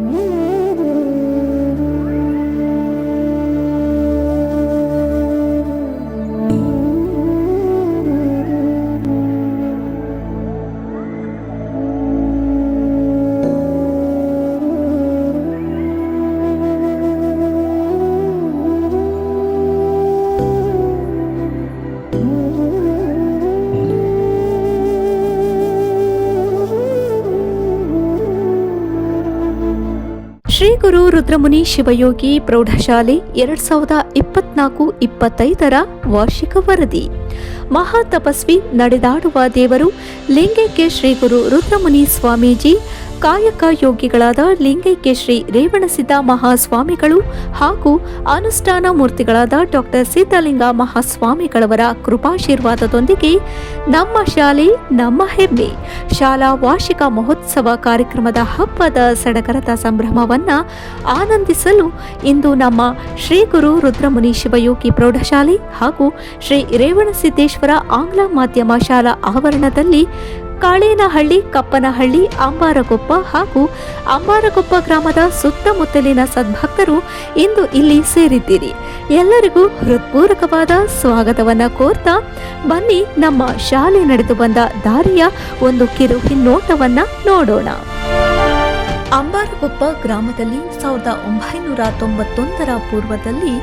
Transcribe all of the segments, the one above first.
ಶ್ರೀ ರುದ್ರಮುನಿ ಶಿವಯೋಗಿ ಪ್ರೌಢಶಾಲೆ ಎರಡ್ ಸಾವಿರದ ಇಪ್ಪತ್ನಾಲ್ಕು ಇಪ್ಪತ್ತೈದರ ವಾರ್ಷಿಕ ವರದಿ. ಮಹಾ ತಪಸ್ವಿ ನಡೆದಾಡುವ ದೇವರು ಲಿಂಗೈಕ್ಯ ಶ್ರೀ ಗುರು ರುದ್ರಮುನಿ ಸ್ವಾಮೀಜಿ ಕಾಯಕ ಯೋಗಿಗಳಾದ ಲಿಂಗೈಕ್ಯ ಶ್ರೀ ರೇವಣಸಿದ್ದ ಮಹಾಸ್ವಾಮಿಗಳು ಹಾಗೂ ಅನುಷ್ಠಾನ ಮೂರ್ತಿಗಳಾದ ಡಾಕ್ಟರ್ ಸಿದ್ಧಲಿಂಗ ಮಹಾಸ್ವಾಮಿಗಳವರ ಕೃಪಾಶೀರ್ವಾದದೊಂದಿಗೆ ನಮ್ಮ ಶಾಲೆ, ನಮ್ಮ ಹೆಮ್ಮೆ. ಶಾಲಾ ವಾರ್ಷಿಕ ಮಹೋತ್ಸವ ಕಾರ್ಯಕ್ರಮದ ಹಬ್ಬದ ಸಡಗರದ ಸಂಭ್ರಮವನ್ನು ಆನಂದಿಸಲು ಇಂದು ನಮ್ಮ ಶ್ರೀ ಗುರು ರುದ್ರಮುನಿ ಶಿವಯೋಗಿ ಪ್ರೌಢಶಾಲೆ ಹಾಗೂ ಶ್ರೀ ರೇವಣಸಿದ್ದೇಶ್ವರ ಆಂಗ್ಲ ಮಾಧ್ಯಮ ಶಾಲಾ ಆವರಣದಲ್ಲಿ ಕಾಳೇನಹಳ್ಳಿ, ಕಪ್ಪನಹಳ್ಳಿ, ಅಂಬಾರಗೊಪ್ಪ ಹಾಗೂ ಅಂಬಾರಗೊಪ್ಪ ಗ್ರಾಮದ ಸುತ್ತಮುತ್ತಲಿನ ಸದ್ಭಕ್ತರು ಇಂದು ಇಲ್ಲಿ ಸೇರಿದ್ದೀರಿ. ಎಲ್ಲರಿಗೂ ಹೃತ್ಪೂರ್ವಕವಾದ ಸ್ವಾಗತವನ್ನು ಕೋರ್ತಾ ಬನ್ನಿ ನಮ್ಮ ಶಾಲೆ ನಡೆದು ಬಂದ ದಾರಿಯ ಒಂದು ಕಿರು ಹಿನ್ನೋಟವನ್ನು ನೋಡೋಣ. ಅಂಬಾರಗೊಪ್ಪ ಗ್ರಾಮದಲ್ಲಿ ಸಾವಿರದ ಒಂಬೈನೂರ ತೊಂಬತ್ತೊಂದರ ಪೂರ್ವದಲ್ಲಿ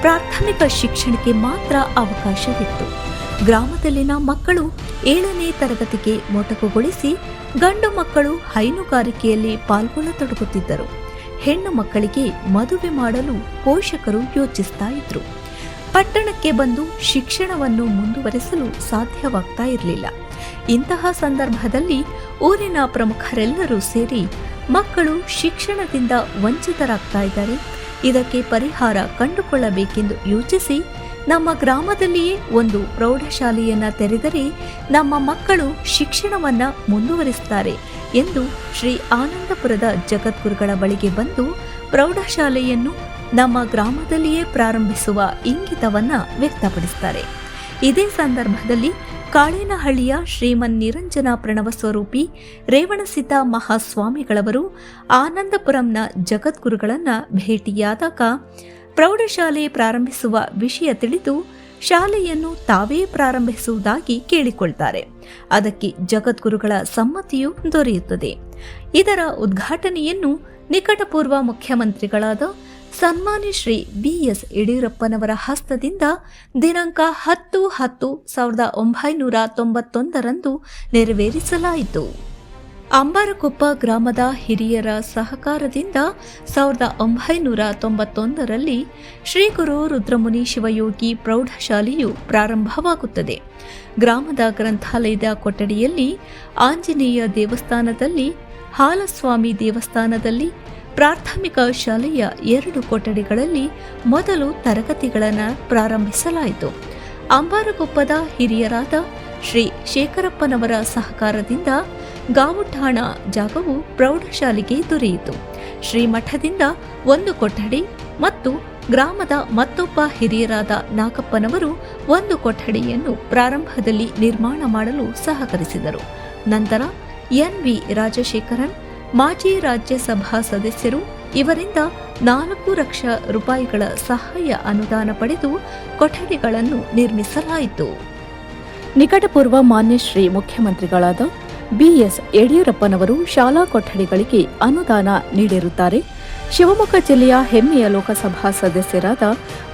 ಪ್ರಾಥಮಿಕ ಶಿಕ್ಷಣಕ್ಕೆ ಮಾತ್ರ ಅವಕಾಶವಿತ್ತು. ಗ್ರಾಮದಲ್ಲಿನ ಮಕ್ಕಳು ಏಳನೇ ತರಗತಿಗೆ ಮೊಟಕುಗೊಳಿಸಿ ಗಂಡು ಮಕ್ಕಳು ಹೈನುಗಾರಿಕೆಯಲ್ಲಿ ಪಾಲ್ಗೊಳ್ಳತೊಡಗುತ್ತಿದ್ದರು. ಹೆಣ್ಣು ಮಕ್ಕಳಿಗೆ ಮದುವೆ ಮಾಡಲು ಪೋಷಕರು ಯೋಚಿಸ್ತಾ ಇದ್ರು. ಪಟ್ಟಣಕ್ಕೆ ಬಂದು ಶಿಕ್ಷಣವನ್ನು ಮುಂದುವರೆಸಲು ಸಾಧ್ಯವಾಗ್ತಾ ಇರಲಿಲ್ಲ. ಇಂತಹ ಸಂದರ್ಭದಲ್ಲಿ ಊರಿನ ಪ್ರಮುಖರೆಲ್ಲರೂ ಸೇರಿ ಮಕ್ಕಳು ಶಿಕ್ಷಣದಿಂದ ವಂಚಿತರಾಗ್ತಾ ಇದ್ದಾರೆ. ಇದಕ್ಕೆ ಪರಿಹಾರ ಕಂಡುಕೊಳ್ಳಬೇಕೆಂದು ಯೋಚಿಸಿ ನಮ್ಮ ಗ್ರಾಮದಲ್ಲಿಯೇ ಒಂದು ಪ್ರೌಢಶಾಲೆಯನ್ನ ತೆರೆದರೆ ನಮ್ಮ ಮಕ್ಕಳು ಶಿಕ್ಷಣವನ್ನ ಮುಂದುವರಿಸುತ್ತಾರೆ ಎಂದು ಶ್ರೀ ಆನಂದಪುರದ ಜಗದ್ಗುರುಗಳ ಬಳಿಗೆ ಬಂದು ಪ್ರೌಢಶಾಲೆಯನ್ನು ನಮ್ಮ ಗ್ರಾಮದಲ್ಲಿಯೇ ಪ್ರಾರಂಭಿಸುವ ಇಂಗಿತವನ್ನ ವ್ಯಕ್ತಪಡಿಸುತ್ತಾರೆ. ಇದೇ ಸಂದರ್ಭದಲ್ಲಿ ಕಾಳೇನಹಳ್ಳಿಯ ಶ್ರೀಮನ್ ನಿರಂಜನ ಪ್ರಣವ ಸ್ವರೂಪಿ ರೇವಣಸಿದ್ದ ಮಹಾಸ್ವಾಮಿಗಳವರು ಆನಂದಪುರಂನ ಜಗದ್ಗುರುಗಳನ್ನು ಭೇಟಿಯಾದಾಗ ಪ್ರೌಢಶಾಲೆ ಪ್ರಾರಂಭಿಸುವ ವಿಷಯ ತಿಳಿದು ಶಾಲೆಯನ್ನು ತಾವೇ ಪ್ರಾರಂಭಿಸುವುದಾಗಿ ಕೇಳಿಕೊಳ್ತಾರೆ. ಅದಕ್ಕೆ ಜಗದ್ಗುರುಗಳ ಸಮ್ಮತಿಯು ದೊರೆಯುತ್ತದೆ. ಇದರ ಉದ್ಘಾಟನೆಯನ್ನು ನಿಕಟಪೂರ್ವ ಮುಖ್ಯಮಂತ್ರಿಗಳಾದ ಸನ್ಮಾನ್ಯ ಶ್ರೀ ಬಿಎಸ್ ಯಡಿಯೂರಪ್ಪನವರ ಹಸ್ತದಿಂದ ದಿನಾಂಕ ಹತ್ತು ಹತ್ತು ಸಾವಿರದ ಒಂಬೈನೂರ ತೊಂಬತ್ತೊಂದರಂದು ನೆರವೇರಿಸಲಾಯಿತು. ಅಂಬಾರಕೊಪ್ಪ ಗ್ರಾಮದ ಹಿರಿಯರ ಸಹಕಾರದಿಂದ ಸಾವಿರದ ಒಂಬೈನೂರ ತೊಂಬತ್ತೊಂದರಲ್ಲಿ ಶ್ರೀ ಗುರು ರುದ್ರಮುನಿ ಶಿವಯೋಗಿ ಪ್ರೌಢಶಾಲೆಯು ಪ್ರಾರಂಭವಾಗುತ್ತದೆ. ಗ್ರಾಮದ ಗ್ರಂಥಾಲಯದ ಕೊಠಡಿಯಲ್ಲಿ ಆಂಜನೇಯ ದೇವಸ್ಥಾನದಲ್ಲಿ, ಹಾಲಸ್ವಾಮಿ ದೇವಸ್ಥಾನದಲ್ಲಿ, ಪ್ರಾಥಮಿಕ ಶಾಲೆಯ ಎರಡು ಕೊಠಡಿಗಳಲ್ಲಿ ಮೊದಲು ತರಗತಿಗಳನ್ನು ಪ್ರಾರಂಭಿಸಲಾಯಿತು. ಅಂಬಾರಕೊಪ್ಪದ ಹಿರಿಯರಾದ ಶ್ರೀ ಶೇಖರಪ್ಪನವರ ಸಹಕಾರದಿಂದ ಗಾವುಠಾಣ ಜಾಗವು ಪ್ರೌಢಶಾಲೆಗೆ ದೊರೆಯಿತು. ಶ್ರೀಮಠದಿಂದ ಒಂದು ಕೊಠಡಿ ಮತ್ತು ಗ್ರಾಮದ ಮತ್ತೊಬ್ಬ ಹಿರಿಯರಾದ ನಾಗಪ್ಪನವರು ಒಂದು ಕೊಠಡಿಯನ್ನು ಪ್ರಾರಂಭದಲ್ಲಿ ನಿರ್ಮಾಣ ಮಾಡಲು ಸಹಕರಿಸಿದರು. ನಂತರ ಎನ್ ವಿ ರಾಜಶೇಖರನ್, ಮಾಜಿ ರಾಜ್ಯಸಭಾ ಸದಸ್ಯರು ಇವರಿಂದ ನಾಲ್ಕು ಲಕ್ಷ ರೂಪಾಯಿಗಳ ಸಹಾಯ ಅನುದಾನ ಪಡೆದು ಕೊಠಡಿಗಳನ್ನು ನಿರ್ಮಿಸಲಾಯಿತು. ನಿಕಟಪೂರ್ವ ಮಾನ್ಯ ಶ್ರೀ ಮುಖ್ಯಮಂತ್ರಿಗಳಾದ ಬಿಎಸ್ ಯಡಿಯೂರಪ್ಪನವರು ಶಾಲಾ ಕೊಠಡಿಗಳಿಗೆ ಅನುದಾನ ನೀಡಿರುತ್ತಾರೆ. ಶಿವಮೊಗ್ಗ ಜಿಲ್ಲೆಯ ಹೆಮ್ಮೆಯ ಲೋಕಸಭಾ ಸದಸ್ಯರಾದ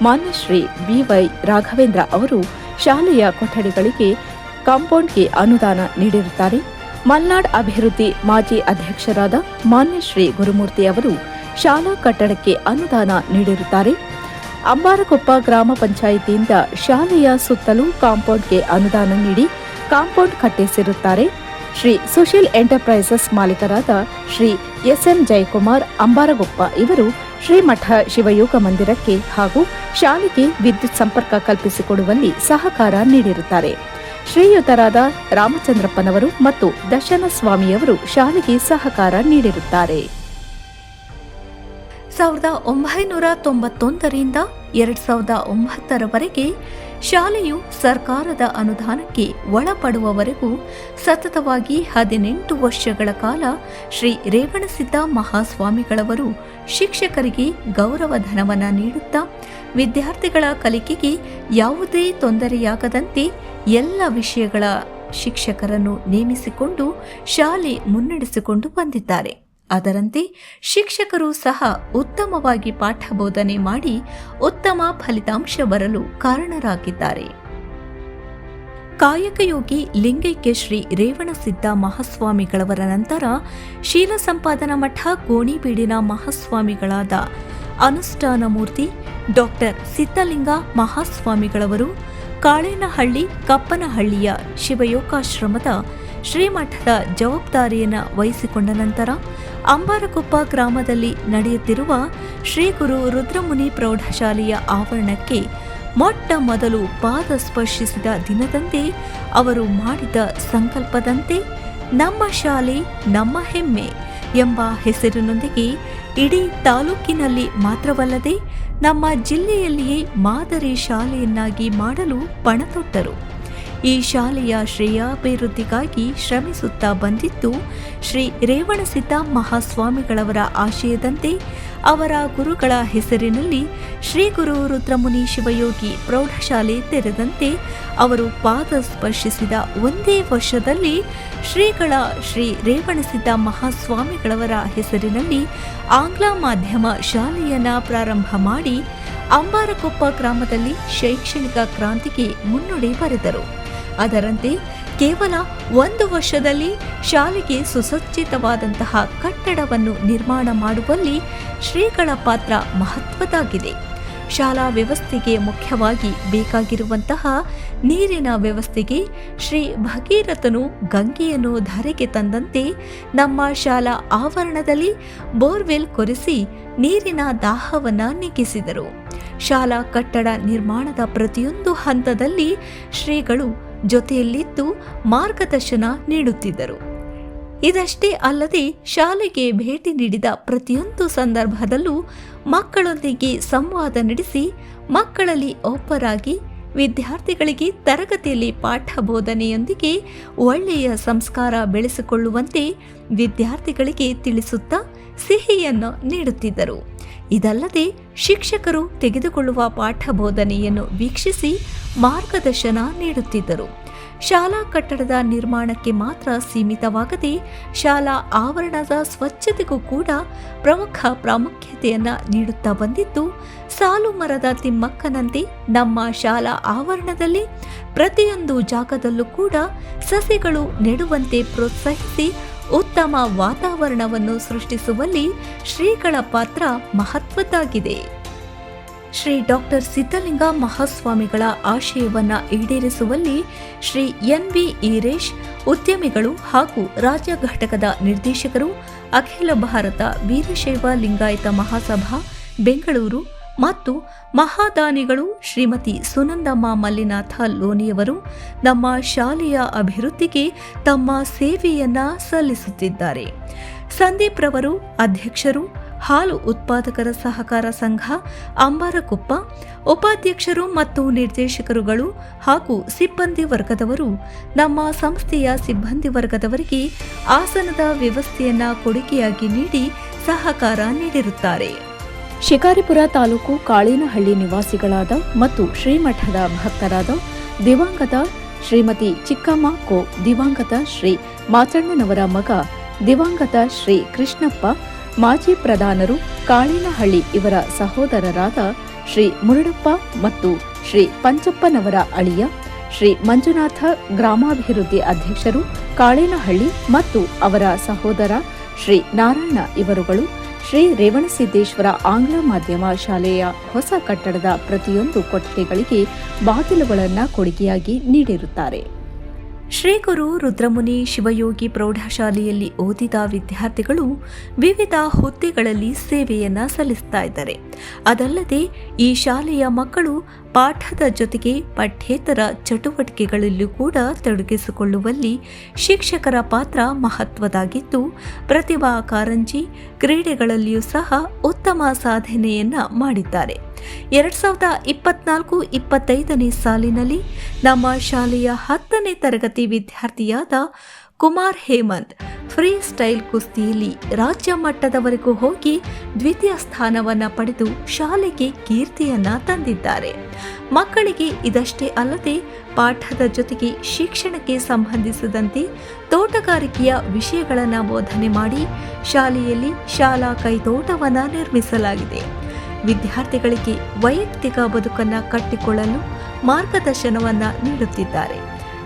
ಮಾನ್ಯಶ್ರೀ ಬಿವೈ ರಾಘವೇಂದ್ರ ಅವರು ಶಾಲೆಯ ಕೊಠಡಿಗಳಿಗೆ ಕಾಂಪೌಂಡ್ಗೆ ಅನುದಾನ ನೀಡಿರುತ್ತಾರೆ. ಮಲ್ನಾಡ್ ಅಭಿವೃದ್ಧಿ ಮಾಜಿ ಅಧ್ಯಕ್ಷರಾದ ಮಾನ್ಯಶ್ರೀ ಗುರುಮೂರ್ತಿ ಅವರು ಶಾಲಾ ಕಟ್ಟಡಕ್ಕೆ ಅನುದಾನ ನೀಡಿರುತ್ತಾರೆ. ಅಂಬಾರಕೊಪ್ಪ ಗ್ರಾಮ ಪಂಚಾಯಿತಿಯಿಂದ ಶಾಲೆಯ ಸುತ್ತಲೂ ಕಾಂಪೌಂಡ್ಗೆ ಅನುದಾನ ನೀಡಿ ಕಾಂಪೌಂಡ್ ಕಟ್ಟಿಸಿರುತ್ತಾರೆ. ಶ್ರೀ ಸುಶೀಲ್ ಎಂಟರ್ಪ್ರೈಸಸ್ ಮಾಲೀಕರಾದ ಶ್ರೀ ಎಸ್ ಎಂ ಜಯಕುಮಾರ್ ಅಂಬಾರಗೊಪ್ಪ ಇವರು ಶ್ರೀಮಠ ಶಿವಯೋಗ ಮಂದಿರಕ್ಕೆ ಹಾಗೂ ಶಾಲೆಗೆ ವಿದ್ಯುತ್ ಸಂಪರ್ಕ ಕಲ್ಪಿಸಿಕೊಡುವಲ್ಲಿ ಸಹಕಾರ ನೀಡಿರುತ್ತಾರೆ. ಶ್ರೀಯುತರಾದ ರಾಮಚಂದ್ರಪ್ಪನವರು ಮತ್ತು ದರ್ಶನ ಸ್ವಾಮಿಯವರು ಶಾಲೆಗೆ ಸಹಕಾರ ನೀಡಿರುತ್ತಾರೆ. ಸಾವಿರದ ಒಂಬೈನೂರ ತೊಂಬತ್ತೊಂದರಿಂದ ಎರಡ್ ಸಾವಿರದ ಒಂಬತ್ತರವರೆಗೆ ಶಾಲೆಯು ಸರ್ಕಾರದ ಅನುದಾನಕ್ಕೆ ಒಳಪಡುವವರೆಗೂ ಸತತವಾಗಿ ಹದಿನೆಂಟು ವರ್ಷಗಳ ಕಾಲ ಶ್ರೀ ರೇವಣಸಿದ್ದ ಮಹಾಸ್ವಾಮಿಗಳವರು ಶಿಕ್ಷಕರಿಗೆ ಗೌರವಧನವನ್ನು ನೀಡುತ್ತಾ ವಿದ್ಯಾರ್ಥಿಗಳ ಕಲಿಕೆಗೆ ಯಾವುದೇ ತೊಂದರೆಯಾಗದಂತೆ ಎಲ್ಲ ವಿಷಯಗಳ ಶಿಕ್ಷಕರನ್ನು ನೇಮಿಸಿಕೊಂಡು ಶಾಲೆ ಮುನ್ನಡೆಸಿಕೊಂಡು ಬಂದಿದ್ದಾರೆ. ಅದರಂತೆ ಶಿಕ್ಷಕರು ಸಹ ಉತ್ತಮವಾಗಿ ಪಾಠ ಬೋಧನೆ ಮಾಡಿ ಉತ್ತಮ ಫಲಿತಾಂಶ ಬರಲು ಕಾರಣರಾಗಿದ್ದಾರೆ. ಕಾಯಕಯೋಗಿ ಲಿಂಗೈಕ್ಯ ಶ್ರೀ ರೇವಣಸಿದ್ದ ಮಹಾಸ್ವಾಮಿಗಳವರ ನಂತರ ಶೀಲ ಸಂಪಾದನಾ ಮಠ ಗೋಣಿಬೀಡಿನ ಮಹಾಸ್ವಾಮಿಗಳಾದ ಅನುಷ್ಠಾನ ಮೂರ್ತಿ ಡಾಕ್ಟರ್ ಸಿದ್ದಲಿಂಗ ಮಹಾಸ್ವಾಮಿಗಳವರು ಕಾಳೇನಹಳ್ಳಿ ಕಪ್ಪನಹಳ್ಳಿಯ ಶಿವಯೋಗಾಶ್ರಮದ ಶ್ರೀಮಠದ ಜವಾಬ್ದಾರಿಯನ್ನು ವಹಿಸಿಕೊಂಡ ನಂತರ ಅಂಬಾರಕೊಪ್ಪ ಗ್ರಾಮದಲ್ಲಿ ನಡೆಯುತ್ತಿರುವ ಶ್ರೀ ಗುರು ರುದ್ರಮುನಿ ಪ್ರೌಢಶಾಲೆಯ ಆವರಣಕ್ಕೆ ಮೊಟ್ಟ ಮೊದಲು ಪಾದ ಸ್ಪರ್ಶಿಸಿದ ದಿನದಂದೇ ಅವರು ಮಾಡಿದ ಸಂಕಲ್ಪದಂತೆ ನಮ್ಮ ಶಾಲೆ, ನಮ್ಮ ಹೆಮ್ಮೆ ಎಂಬ ಹೆಸರಿನೊಂದಿಗೆ ಇಡೀ ತಾಲೂಕಿನಲ್ಲಿ ಮಾತ್ರವಲ್ಲದೆ ನಮ್ಮ ಜಿಲ್ಲೆಯಲ್ಲಿಯೇ ಮಾದರಿ ಶಾಲೆಯನ್ನಾಗಿ ಮಾಡಲು ಪಣತೊಟ್ಟರು. ಈ ಶಾಲೆಯ ಶ್ರೇಯಾಭಿವೃದ್ಧಿಗಾಗಿ ಶ್ರಮಿಸುತ್ತಾ ಬಂದಿದ್ದು, ಶ್ರೀ ರೇವಣಸಿದ್ದ ಮಹಾಸ್ವಾಮಿಗಳವರ ಆಶಯದಂತೆ ಅವರ ಗುರುಗಳ ಹೆಸರಿನಲ್ಲಿ ಶ್ರೀ ಗುರು ರುದ್ರಮುನಿ ಶಿವಯೋಗಿ ಪ್ರೌಢಶಾಲೆ ತೆರೆದಂತೆ ಅವರು ಪಾದ ಸ್ಪರ್ಶಿಸಿದ ಒಂದೇ ವರ್ಷದಲ್ಲಿ ಶ್ರೀಗಳ ಶ್ರೀ ರೇವಣಸಿದ್ದ ಮಹಾಸ್ವಾಮಿಗಳವರ ಹೆಸರಿನಲ್ಲಿ ಆಂಗ್ಲ ಮಾಧ್ಯಮ ಶಾಲೆಯನ್ನು ಪ್ರಾರಂಭ ಮಾಡಿ ಅಂಬಾರಕೊಪ್ಪ ಗ್ರಾಮದಲ್ಲಿ ಶೈಕ್ಷಣಿಕ ಕ್ರಾಂತಿಗೆ ಮುನ್ನುಡಿ ಬರೆದರು. ಅದರಂತೆ ಕೇವಲ ಒಂದು ವರ್ಷದಲ್ಲಿ ಶಾಲೆಗೆ ಸುಸಜ್ಜಿತವಾದಂತಹ ಕಟ್ಟಡವನ್ನು ನಿರ್ಮಾಣ ಮಾಡುವಲ್ಲಿ ಶ್ರೀಗಳ ಪಾತ್ರ ಮಹತ್ವದಾಗಿದೆ. ಶಾಲಾ ವ್ಯವಸ್ಥೆಗೆ ಮುಖ್ಯವಾಗಿ ಬೇಕಾಗಿರುವಂತಹ ನೀರಿನ ವ್ಯವಸ್ಥೆಗೆ ಶ್ರೀ ಭಗೀರಥನು ಗಂಗೆಯನ್ನು ಧರೆಗೆ ತಂದಂತೆ ನಮ್ಮ ಶಾಲಾ ಆವರಣದಲ್ಲಿ ಬೋರ್ವೆಲ್ ಕೊರೆಸಿ ನೀರಿನ ದಾಹವನ್ನು ನೀಗಿಸಿದರು. ಶಾಲಾ ಕಟ್ಟಡ ನಿರ್ಮಾಣದ ಪ್ರತಿಯೊಂದು ಹಂತದಲ್ಲಿ ಶ್ರೀಗಳು ಜೊತೆಯಲ್ಲಿದ್ದು ಮಾರ್ಗದರ್ಶನ ನೀಡುತ್ತಿದ್ದರು. ಇದಷ್ಟೇ ಅಲ್ಲದೆ ಶಾಲೆಗೆ ಭೇಟಿ ನೀಡಿದ ಪ್ರತಿಯೊಂದು ಸಂದರ್ಭದಲ್ಲೂ ಮಕ್ಕಳೊಂದಿಗೆ ಸಂವಾದ ನಡೆಸಿ ಮಕ್ಕಳಲ್ಲಿ ಒಬ್ಬರಾಗಿ ವಿದ್ಯಾರ್ಥಿಗಳಿಗೆ ತರಗತಿಯಲ್ಲಿ ಪಾಠ ಬೋಧನೆಯೊಂದಿಗೆ ಒಳ್ಳೆಯ ಸಂಸ್ಕಾರ ಬೆಳೆಸಿಕೊಳ್ಳುವಂತೆ ವಿದ್ಯಾರ್ಥಿಗಳಿಗೆ ತಿಳಿಸುತ್ತಾ ಸಿಹಿಯನ್ನು ನೀಡುತ್ತಿದ್ದರು. ಇದಲ್ಲದೆ ಶಿಕ್ಷಕರು ತೆಗೆದುಕೊಳ್ಳುವ ಪಾಠ ಬೋಧನೆಯನ್ನು ವೀಕ್ಷಿಸಿ ಮಾರ್ಗದರ್ಶನ ನೀಡುತ್ತಿದ್ದರು. ಶಾಲಾ ಕಟ್ಟಡದ ನಿರ್ಮಾಣಕ್ಕೆ ಮಾತ್ರ ಸೀಮಿತವಾಗದೆ ಶಾಲಾ ಆವರಣದ ಸ್ವಚ್ಛತೆಗೂ ಕೂಡ ಪ್ರಮುಖ ಪ್ರಾಮುಖ್ಯತೆಯನ್ನು ನೀಡುತ್ತಾ ಬಂದಿದ್ದು, ಸಾಲು ಮರದ ತಿಮ್ಮಕ್ಕನಂತೆ ನಮ್ಮ ಶಾಲಾ ಆವರಣದಲ್ಲಿ ಪ್ರತಿಯೊಂದು ಜಾಗದಲ್ಲೂ ಕೂಡ ಸಸಿಗಳು ನೆಡುವಂತೆ ಪ್ರೋತ್ಸಾಹಿಸಿ ಉತ್ತಮ ವಾತಾವರಣವನ್ನು ಸೃಷ್ಟಿಸುವಲ್ಲಿ ಶ್ರೀಗಳ ಪಾತ್ರ ಮಹತ್ವದ್ದಾಗಿದೆ. ಶ್ರೀ ಡಾಕ್ಟರ್ ಸಿದ್ದಲಿಂಗ ಮಹಾಸ್ವಾಮಿಗಳ ಆಶಯವನ್ನು ಈಡೇರಿಸುವಲ್ಲಿ ಶ್ರೀ ಎನ್ ವಿ ಈರೇಶ್, ಉದ್ಯಮಿಗಳು ಹಾಗೂ ರಾಜ್ಯ ಘಟಕದ ನಿರ್ದೇಶಕರು, ಅಖಿಲ ಭಾರತ ವೀರಶೈವ ಲಿಂಗಾಯತ ಮಹಾಸಭಾ, ಬೆಂಗಳೂರು ಮತ್ತು ಮಹಾದಾನಿಗಳು ಶ್ರೀಮತಿ ಸುನಂದಮ್ಮ ಮಲ್ಲಿನಾಥ ಲೋನಿಯವರು ನಮ್ಮ ಶಾಲೆಯ ಅಭಿವೃದ್ಧಿಗೆ ತಮ್ಮ ಸೇವೆಯನ್ನ ಸಲ್ಲಿಸುತ್ತಿದ್ದಾರೆ. ಸಂದೀಪ್ ರವರು ಅಧ್ಯಕ್ಷರು, ಹಾಲು ಉತ್ಪಾದಕರ ಸಹಕಾರ ಸಂಘ, ಅಂಬಾರಕೊಪ್ಪ, ಉಪಾಧ್ಯಕ್ಷರು ಮತ್ತು ನಿರ್ದೇಶಕರುಗಳು ಹಾಗೂ ಸಿಬ್ಬಂದಿ ವರ್ಗದವರು ನಮ್ಮ ಸಂಸ್ಥೆಯ ಸಿಬ್ಬಂದಿ ವರ್ಗದವರಿಗೆ ಆಸನದ ವ್ಯವಸ್ಥೆಯನ್ನ ಕೊಡುಗೆಯಾಗಿ ನೀಡಿ ಸಹಕಾರ ನೀಡಿರುತ್ತಾರೆ. ಶಿಕಾರಿಪುರ ತಾಲೂಕು ಕಾಳೇನಹಳ್ಳಿ ನಿವಾಸಿಗಳಾದ ಮತ್ತು ಶ್ರೀಮಠದ ಭಕ್ತರಾದ ದಿವಂಗತ ಶ್ರೀಮತಿ ಚಿಕ್ಕಮ್ಮ ಕೋ ದಿವಂಗತ ಶ್ರೀ ಮಾಚಣ್ಣನವರ ಮಗ ದಿವಂಗತ ಶ್ರೀ ಕೃಷ್ಣಪ್ಪ, ಮಾಜಿ ಪ್ರಧಾನರು ಕಾಳೇನಹಳ್ಳಿ ಇವರ ಸಹೋದರರಾದ ಶ್ರೀ ಮುರುಡಪ್ಪ ಮತ್ತು ಶ್ರೀ ಪಂಚಪ್ಪನವರ ಅಳಿಯ, ಶ್ರೀ ಮಂಜುನಾಥ ಗ್ರಾಮಾಭಿವೃದ್ಧಿ ಅಧ್ಯಕ್ಷರು ಕಾಳೇನಹಳ್ಳಿ ಮತ್ತು ಅವರ ಸಹೋದರ ಶ್ರೀ ನಾರಾಯಣ ಇವರುಗಳು ಶ್ರೀ ರೇವಣಸಿದ್ದೇಶ್ವರ ಆಂಗ್ಲ ಮಾಧ್ಯಮ ಶಾಲೆಯ ಹೊಸ ಕಟ್ಟಡದ ಪ್ರತಿಯೊಂದು ಕೊಠಡಿಗಳಿಗೆ ಬಾಗಿಲುಗಳನ್ನು ಕೊಡುಗೆಯಾಗಿ ನೀಡಿರುತ್ತಾರೆ. ಶ್ರೀ ಗುರು ರುದ್ರಮುನಿ ಶಿವಯೋಗಿ ಪ್ರೌಢಶಾಲೆಯಲ್ಲಿ ಓದಿದ ವಿದ್ಯಾರ್ಥಿಗಳು ವಿವಿಧ ಹುದ್ದೆಗಳಲ್ಲಿ ಸೇವೆಯನ್ನ ಸಲ್ಲಿಸ್ತಾ ಇದ್ದಾರೆ. ಅದಲ್ಲದೆ ಈ ಶಾಲೆಯ ಮಕ್ಕಳು ಪಾಠದ ಜೊತೆಗೆ ಪಠ್ಯೇತರ ಚಟುವಟಿಕೆಗಳಲ್ಲೂ ಕೂಡ ತೊಡಗಿಸಿಕೊಳ್ಳುವಲ್ಲಿ ಶಿಕ್ಷಕರ ಪಾತ್ರ ಮಹತ್ವದಾಗಿದ್ದು, ಪ್ರತಿಭಾ ಕಾರಂಜಿ ಕ್ರೀಡೆಗಳಲ್ಲಿಯೂ ಸಹ ಉತ್ತಮ ಸಾಧನೆಯನ್ನ ಮಾಡಿದ್ದಾರೆ. ಎರಡ್ ಸಾವಿರದ ಇಪ್ಪತ್ನಾಲ್ಕು ಇಪ್ಪತ್ತೈದನೇ ಸಾಲಿನಲ್ಲಿ ನಮ್ಮ ಶಾಲೆಯ ಹತ್ತನೇ ತರಗತಿ ವಿದ್ಯಾರ್ಥಿಯಾದ ಕುಮಾರ್ ಹೇಮಂತ್ ಫ್ರೀ ಸ್ಟೈಲ್ ಕುಸ್ತಿಯಲ್ಲಿ ರಾಜ್ಯ ಮಟ್ಟದವರೆಗೂ ಹೋಗಿ ದ್ವಿತೀಯ ಸ್ಥಾನವನ್ನ ಪಡೆದು ಶಾಲೆಗೆ ಕೀರ್ತಿಯನ್ನ ತಂದಿದ್ದಾರೆ. ಮಕ್ಕಳಿಗೆ ಇದಷ್ಟೇ ಅಲ್ಲದೆ ಪಾಠದ ಜೊತೆಗೆ ಶಿಕ್ಷಣಕ್ಕೆ ಸಂಬಂಧಿಸಿದಂತೆ ತೋಟಗಾರಿಕೆಯ ವಿಷಯಗಳನ್ನು ಬೋಧನೆ ಮಾಡಿ ಶಾಲೆಯಲ್ಲಿ ಶಾಲಾ ಕೈತೋಟವನ್ನು ನಿರ್ಮಿಸಲಾಗಿದೆ. ವಿದ್ಯಾರ್ಥಿಗಳಿಗೆ ವೈಯಕ್ತಿಕ ಬದುಕನ್ನು ಕಟ್ಟಿಕೊಳ್ಳಲು ಮಾರ್ಗದರ್ಶನವನ್ನು ನೀಡುತ್ತಿದ್ದಾರೆ.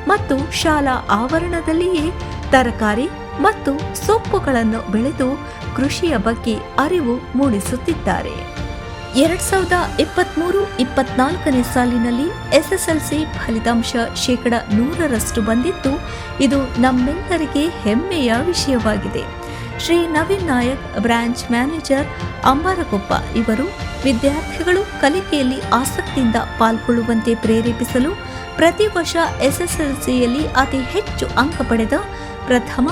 ಮತ್ತು ಶಾಲಾ ಆವರಣದಲ್ಲಿಯೇ ತರಕಾರಿ ಮತ್ತು ಸೊಪ್ಪುಗಳನ್ನು ಬೆಳೆದು ಕೃಷಿಯ ಬಗ್ಗೆ ಅರಿವು ಮೂಡಿಸುತ್ತಿದ್ದಾರೆ. ಎರಡ್ ಸಾವಿರದ ಇಪ್ಪತ್ತ್ಮೂರು ಇಪ್ಪತ್ನಾಲ್ಕನೇ ಸಾಲಿನಲ್ಲಿ ಎಸ್ಎಸ್ಎಲ್ಸಿ ಫಲಿತಾಂಶ ಶೇಕಡ ನೂರರಷ್ಟು ಬಂದಿದ್ದು, ಇದು ನಮ್ಮೆಲ್ಲರಿಗೆ ಹೆಮ್ಮೆಯ ವಿಷಯವಾಗಿದೆ. ಶ್ರೀ ನವೀನ್ ನಾಯಕ್, ಬ್ರಾಂಚ್ ಮ್ಯಾನೇಜರ್ ಅಂಬಾರಕೊಪ್ಪ ಇವರು ವಿದ್ಯಾರ್ಥಿಗಳು ಕಲಿಕೆಯಲ್ಲಿ ಆಸಕ್ತಿಯಿಂದ ಪಾಲ್ಗೊಳ್ಳುವಂತೆ ಪ್ರೇರೇಪಿಸಲು ಪ್ರತಿ ವರ್ಷ ಎಸ್ಎಸ್ಎಲ್ಸಿಯಲ್ಲಿ ಅತಿ ಹೆಚ್ಚು ಅಂಕ ಪಡೆದ ಪ್ರಥಮ,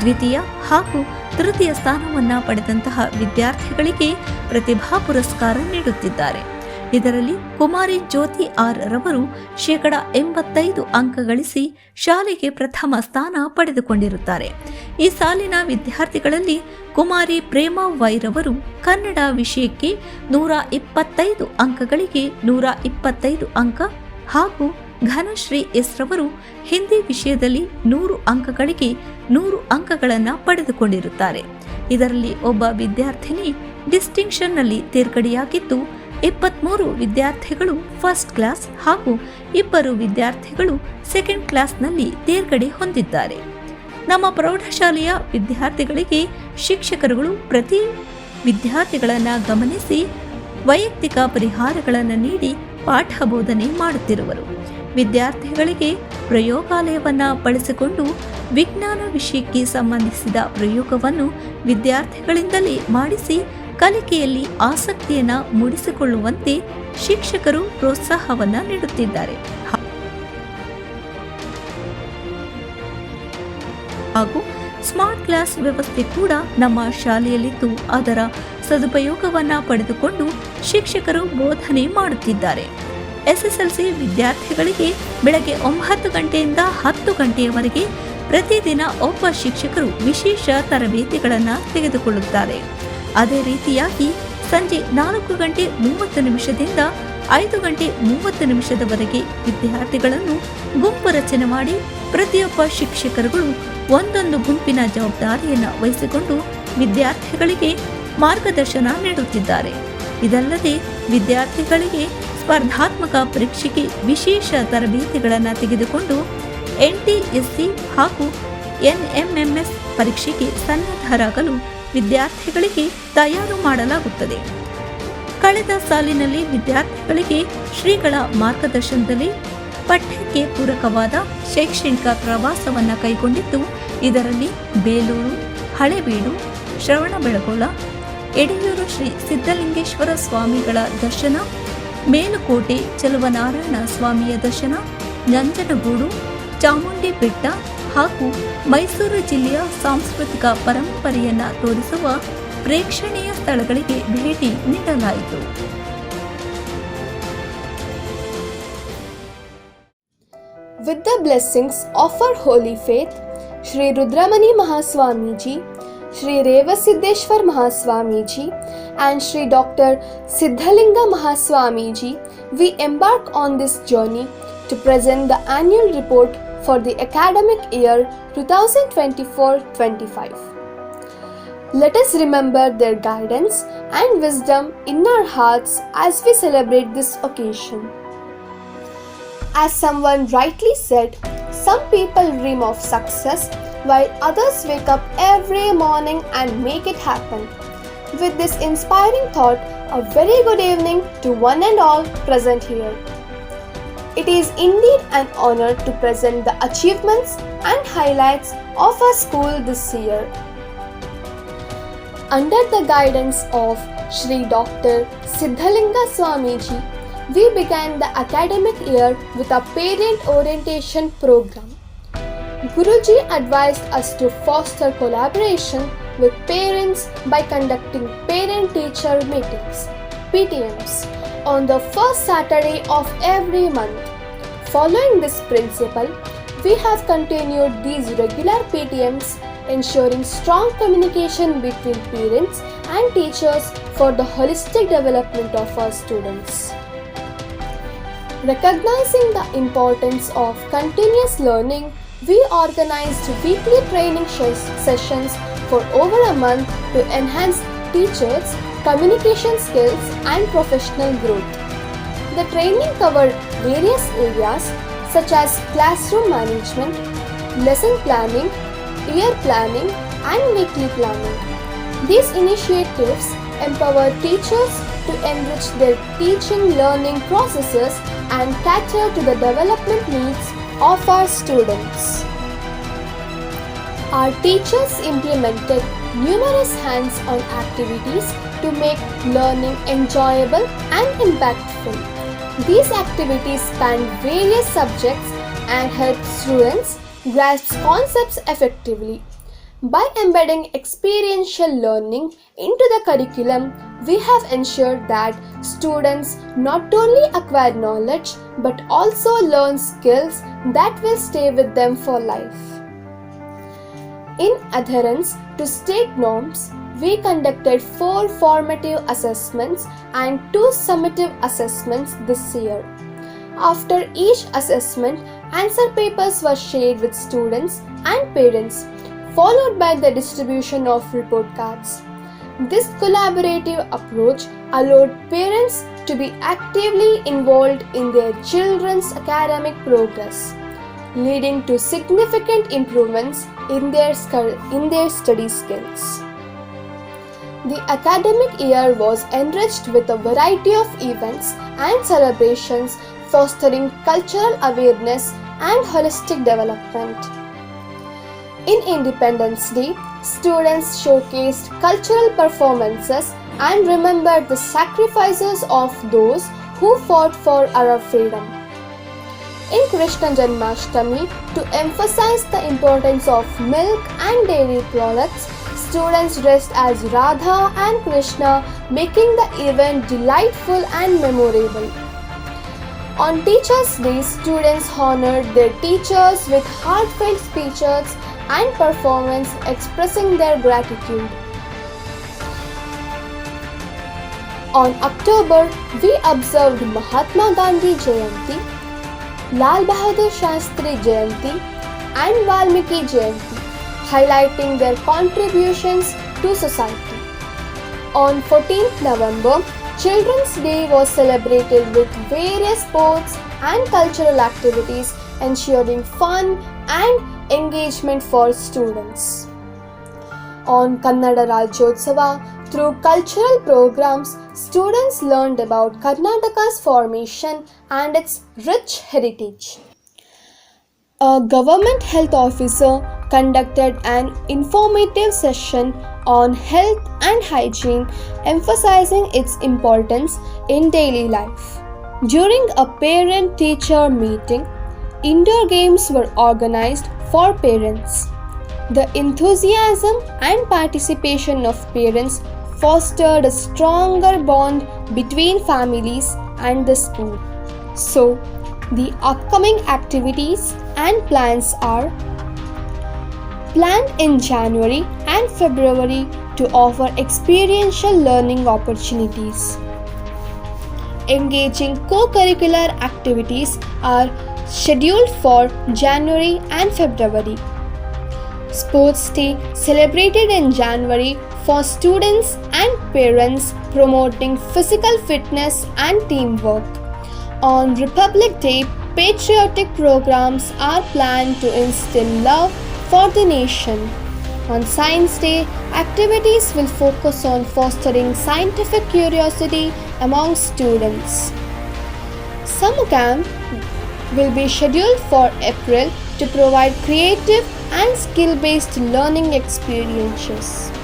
ದ್ವಿತೀಯ ಹಾಗೂ ತೃತೀಯ ಸ್ಥಾನವನ್ನ ಪಡೆದಂತಹ ವಿದ್ಯಾರ್ಥಿಗಳಿಗೆ ಪ್ರತಿಭಾ ಪುರಸ್ಕಾರ ನೀಡುತ್ತಿದ್ದಾರೆ. ಇದರಲ್ಲಿ ಕುಮಾರಿ ಜ್ಯೋತಿ ಆರ್ ರವರು ಶೇಕಡ ಎಂಬತ್ತೈದು ಅಂಕ ಗಳಿಸಿ ಶಾಲೆಗೆ ಪ್ರಥಮ ಸ್ಥಾನ ಪಡೆದುಕೊಂಡಿರುತ್ತಾರೆ. ಈ ಸಾಲಿನ ವಿದ್ಯಾರ್ಥಿಗಳಲ್ಲಿ ಕುಮಾರಿ ಪ್ರೇಮಾ ವೈರವರು ಕನ್ನಡ ವಿಷಯಕ್ಕೆ ನೂರ ಇಪ್ಪತ್ತೈದು ಅಂಕಗಳಿಗೆ ನೂರ ಇಪ್ಪತ್ತೈದು ಅಂಕ ಹಾಗೂ ಘನಶ್ರೀ ಎಸ್ ರವರು ಹಿಂದಿ ವಿಷಯದಲ್ಲಿ ನೂರು ಅಂಕಗಳಿಗೆ ನೂರು ಅಂಕಗಳನ್ನು ಪಡೆದುಕೊಂಡಿರುತ್ತಾರೆ. ಇದರಲ್ಲಿ ಒಬ್ಬ ವಿದ್ಯಾರ್ಥಿನಿ ಡಿಸ್ಟಿಂಕ್ಷನ್ನಲ್ಲಿ ತೇರ್ಗಡೆಯಾಗಿದ್ದು ಇಪ್ಪತ್ತ್ಮೂರು ವಿದ್ಯಾರ್ಥಿಗಳು ಫಸ್ಟ್ ಕ್ಲಾಸ್ ಹಾಗೂ ಇಬ್ಬರು ವಿದ್ಯಾರ್ಥಿಗಳು ಸೆಕೆಂಡ್ ಕ್ಲಾಸ್ನಲ್ಲಿ ತೇರ್ಗಡೆ ಹೊಂದಿದ್ದಾರೆ. ನಮ್ಮ ಪ್ರೌಢಶಾಲೆಯ ವಿದ್ಯಾರ್ಥಿಗಳಿಗೆ ಶಿಕ್ಷಕರುಗಳು ಪ್ರತಿ ವಿದ್ಯಾರ್ಥಿಗಳನ್ನು ಗಮನಿಸಿ ವೈಯಕ್ತಿಕ ಪರಿಹಾರಗಳನ್ನು ನೀಡಿ ಪಾಠ ಬೋಧನೆ ಮಾಡುತ್ತಿರುವರು. ವಿದ್ಯಾರ್ಥಿಗಳಿಗೆ ಪ್ರಯೋಗಾಲಯವನ್ನು ಬಳಸಿಕೊಂಡು ವಿಜ್ಞಾನ ವಿಷಯಕ್ಕೆ ಸಂಬಂಧಿಸಿದ ಪ್ರಯೋಗವನ್ನು ವಿದ್ಯಾರ್ಥಿಗಳಿಂದಲೇ ಮಾಡಿಸಿ ಕಲಿಕೆಯಲ್ಲಿ ಆಸಕ್ತಿಯನ್ನು ಮೂಡಿಸಿಕೊಳ್ಳುವಂತೆ ಶಿಕ್ಷಕರು ಪ್ರೋತ್ಸಾಹವನ್ನು ನೀಡುತ್ತಿದ್ದಾರೆ. ಹಾಗೂ ಸ್ಮಾರ್ಟ್ ಕ್ಲಾಸ್ ವ್ಯವಸ್ಥೆ ಕೂಡ ನಮ್ಮ ಶಾಲೆಯಲ್ಲಿದ್ದು ಅದರ ಸದುಪಯೋಗವನ್ನ ಪಡೆದುಕೊಂಡು ಶಿಕ್ಷಕರು ಬೋಧನೆ ಮಾಡುತ್ತಿದ್ದಾರೆ. ಎಸ್ಎಸ್ಎಲ್ಸಿ ವಿದ್ಯಾರ್ಥಿಗಳಿಗೆ ಬೆಳಗ್ಗೆ ಒಂಬತ್ತು ಗಂಟೆಯಿಂದ ಹತ್ತು ಗಂಟೆಯವರೆಗೆ ಪ್ರತಿದಿನ ಒಬ್ಬ ಶಿಕ್ಷಕರು ವಿಶೇಷ ತರಬೇತಿಗಳನ್ನು ತೆಗೆದುಕೊಳ್ಳುತ್ತಾರೆ. ಅದೇ ರೀತಿಯಾಗಿ ಸಂಜೆ ನಾಲ್ಕು ಗಂಟೆ ಮೂವತ್ತು ನಿಮಿಷದಿಂದ ಐದು ಗಂಟೆ ಮೂವತ್ತು ನಿಮಿಷದವರೆಗೆ ವಿದ್ಯಾರ್ಥಿಗಳನ್ನು ಗುಂಪು ರಚನೆ ಮಾಡಿ ಪ್ರತಿಯೊಬ್ಬ ಶಿಕ್ಷಕರುಗಳು ಒಂದೊಂದು ಗುಂಪಿನ ಜವಾಬ್ದಾರಿಯನ್ನು ವಹಿಸಿಕೊಂಡು ವಿದ್ಯಾರ್ಥಿಗಳಿಗೆ ಮಾರ್ಗದರ್ಶನ ನೀಡುತ್ತಿದ್ದಾರೆ. ಇದಲ್ಲದೆ ವಿದ್ಯಾರ್ಥಿಗಳಿಗೆ ಸ್ಪರ್ಧಾತ್ಮಕ ಪರೀಕ್ಷೆಗೆ ವಿಶೇಷ ತರಬೇತಿಗಳನ್ನು ತೆಗೆದುಕೊಂಡು ಎನ್ಟಿಎಸ್ಸಿ ಹಾಗೂ ಎನ್ಎಂಎಂಎಸ್ ಪರೀಕ್ಷೆಗೆ ಸನ್ನದ್ಧರಾಗಲು ವಿದ್ಯಾರ್ಥಿಗಳಿಗೆ ತಯಾರು ಮಾಡಲಾಗುತ್ತದೆ. ಕಳೆದ ಸಾಲಿನಲ್ಲಿ ವಿದ್ಯಾರ್ಥಿಗಳಿಗೆ ಶ್ರೀಗಳ ಮಾರ್ಗದರ್ಶನದಲ್ಲಿ ಪಠ್ಯಕ್ಕೆ ಪೂರಕವಾದ ಶೈಕ್ಷಣಿಕ ಪ್ರವಾಸವನ್ನು ಕೈಗೊಂಡಿದ್ದು, ಇದರಲ್ಲಿ ಬೇಲೂರು, ಹಳೆಬೀಡು, ಶ್ರವಣಬೆಳಗೊಳ, ಎಡೆಯೂರು ಶ್ರೀ ಸಿದ್ಧಲಿಂಗೇಶ್ವರ ಸ್ವಾಮಿಗಳ ದರ್ಶನ, ಮೇಲುಕೋಟೆ ಚಲುವನಾರಾಯಣ ಸ್ವಾಮಿಯ ದರ್ಶನ, ನಂಜನಗೂಡು ಚಾಮುಂಡಿ ಬೆಟ್ಟ ಹಾಗೂ ಮೈಸೂರು ಜಿಲ್ಲೆಯ ಸಾಂಸ್ಕೃತಿಕ ಪರಂಪರೆಯನ್ನು ತೋರಿಸುವ ಪ್ರೇಕ್ಷಣೀಯ ಸ್ಥಳಗಳಿಗೆ ಭೇಟಿ ನೀಡಲಾಯಿತು With the blessings of our holy faith, Sri Rudramani Mahaswamiji, Sri Revasiddeshwar Mahaswamiji, and Sri Dr. Siddhalinga Mahaswamiji, we embark on this journey to present the annual report for the academic year 2024 25. Let us remember their guidance and wisdom in our hearts as we celebrate this occasion. As someone rightly said, some people dream of success while others wake up every morning and make it happen. With this inspiring thought, a very good evening to one and all present here. It is indeed an honor to present the achievements and highlights of our school this year. Under the guidance of Sri Dr. Siddhalinga Swamiji, we began the academic year with a parent orientation program. Guruji advised us to foster collaboration with parents by conducting parent teacher meetings, PTMs, on the first Saturday of every month. Following this principle, we have continued these regular PTMs, ensuring strong communication between parents and teachers for the holistic development of our students. Recognizing the importance of continuous learning, we organized weekly training ses- sessions for over a month to enhance teachers' communication skills and professional growth. The training covered various areas such as classroom management, lesson planning, year planning, and weekly planning. These initiatives empower teachers to enrich their teaching learning processes and cater to the development needs of our students. Our teachers implemented numerous hands on activities to make learning enjoyable and impactful. These activities span various subjects and help students grasp concepts effectively. By embedding experiential learning into the curriculum, we have ensured that students not only acquire knowledge but also learn skills that will stay with them for life. In adherence to state norms, we conducted four formative assessments and two summative assessments this year. After each assessment, answer papers were shared with students and parents, followed by the distribution of report cards. This collaborative approach allowed parents to be actively involved in their children's academic progress, leading to significant improvements in their, in their study skills. The academic year was enriched with a variety of events and celebrations fostering cultural awareness and holistic development. In Independence Day, students showcased cultural performances and remembered the sacrifices of those who fought for our freedom. In Krishna Janmashtami, to emphasize the importance of milk and dairy products, students dressed as Radha and Krishna, making the event delightful and memorable. On Teachers' Day, students honored their teachers with heartfelt speeches and performance expressing their gratitude. On October, we observed Mahatma Gandhi Jayanti, Lal Bahadur Shastri Jayanti, and Valmiki Jayanti, highlighting their contributions to society. On 14th November, Children's Day was celebrated with various sports and cultural activities, ensuring fun and engagement for students. On Kannada Rajyotsava, through cultural programs, students learned about Karnataka's formation and its rich heritage. A government health officer conducted an informative session on health and hygiene, emphasizing its importance in daily life. During a parent teacher meeting, indoor games were organized for parents. The enthusiasm and participation of parents fostered a stronger bond between families and the school. So, the upcoming activities and plans are planned in January and February to offer experiential learning opportunities. Engaging co curricular activities are scheduled for January and February. Sports Day celebrated in January for students and parents promoting physical fitness and teamwork. On Republic Day, patriotic programs are planned to instill love for the nation. On Science Day, activities will focus on fostering scientific curiosity among students. Summer camp will be scheduled for April to provide creative and skill based learning experiences.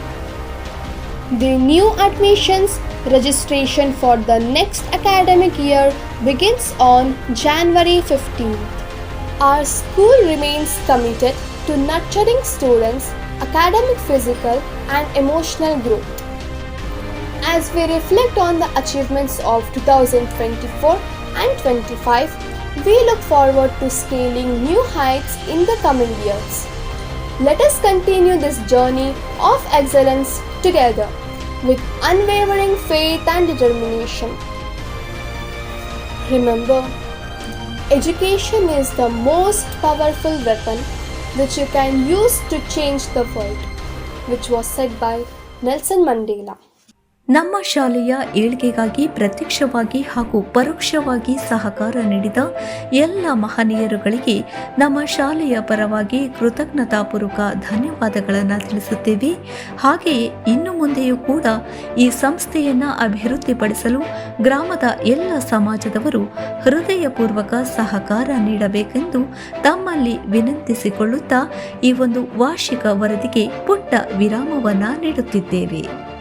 The new admissions registration for the next academic year begins on January 15th. Our school remains committed to nurturing students' academic, physical, and emotional growth. as we reflect on the achievements of 2024 and 25, we look forward to scaling new heights in the coming years. Let us continue this journey of excellence together with unwavering faith and determination. Remember, education is the most powerful weapon which you can use to change the world, which was said by Nelson Mandela. ನಮ್ಮ ಶಾಲೆಯ ಏಳ್ಗೆಗಾಗಿ ಪ್ರತ್ಯಕ್ಷವಾಗಿ ಹಾಗೂ ಪರೋಕ್ಷವಾಗಿ ಸಹಕಾರ ನೀಡಿದ ಎಲ್ಲ ಮಹನೀಯರುಗಳಿಗೆ ನಮ್ಮ ಶಾಲೆಯ ಪರವಾಗಿ ಕೃತಜ್ಞತಾಪೂರ್ವಕ ಧನ್ಯವಾದಗಳನ್ನು ತಿಳಿಸುತ್ತೇವೆ. ಹಾಗೆಯೇ ಇನ್ನು ಮುಂದೆಯೂ ಕೂಡ ಈ ಸಂಸ್ಥೆಯನ್ನು ಅಭಿವೃದ್ಧಿಪಡಿಸಲು ಗ್ರಾಮದ ಎಲ್ಲ ಸಮಾಜದವರು ಹೃದಯಪೂರ್ವಕ ಸಹಕಾರ ನೀಡಬೇಕೆಂದು ತಮ್ಮಲ್ಲಿ ವಿನಂತಿಸಿಕೊಳ್ಳುತ್ತಾ ಈ ಒಂದು ವಾರ್ಷಿಕ ವರದಿಗೆ ಪುಟ್ಟ ವಿರಾಮವನ್ನು ನೀಡುತ್ತಿದ್ದೇವೆ.